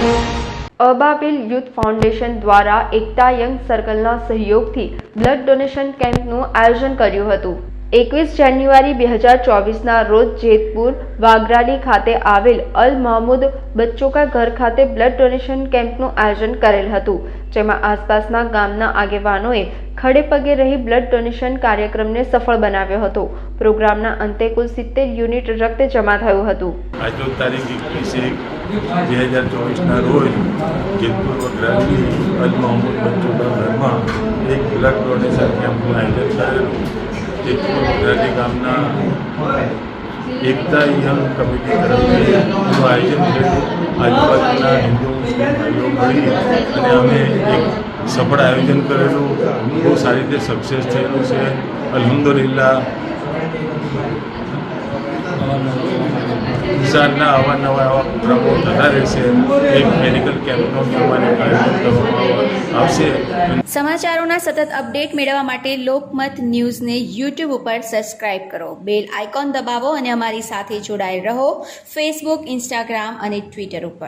Ababil youth foundation દ્વારા એકતા young સર્કલના સહયોગથી blood donation કેમ્પનું આયોજન કર્યું હતું. એકવીસ જાન્યુઆરી બે હજાર ચોવીસના રોજ જેતપુર વાગરાલી ખાતે આવેલ અલ મહમૂદ બચ્ચો કા ઘર ખાતે બ્લડ ડોનેશન કેમ્પનું આયોજન કરેલ હતું, જેમાં આસપાસના ગામના આગેવાનોએ ખડે પગે રહી બ્લડ ડોનેશન કાર્યક્રમને સફળ બનાવ્યો હતો. પ્રોગ્રામના અંતે કુલ સિત્તેર યુનિટ રક્ત જમા થયું હતું. આજનો તારીખ એકવીસ એક બે હજાર ચોવીસના રોજ જેતપુર વગરાની અલ મોહમ્મદ બચ્ચુના ઘરમાં એક બ્લડ ડોનેશન કેમ્પનું આયોજન કરેલું. જેતપુર વગરાની ગામના એકતા યંગ કમિટી તરફથી એનું આયોજન કરેલું આજુબાજુના હિન્દુ, મુસ્લિમ મળી અને અમે એક સફળ આયોજન કરેલું. બહુ સારી રીતે સક્સેસ થયેલું છે. અલહમદુલિલ્લાહ. નિશાનના અવારનવાર આવા પ્રોગ્રામો થતા રહેશે એક મેડિકલ કેમ્પનો અમારે આયોજન કરવામાં આવશે. સમાચારોના સતત અપડેટ મેળવવા માટે લોકમત ન્યૂઝને યુટ્યુબ ઉપર સબસ્ક્રાઇબ કરો. બેલ આઇકોન દબાવો અને અમારી સાથે જોડાયેલ રહો. ફેસબુક ઇન્સ્ટાગ્રામ અને ટ્વિટર ઉપર.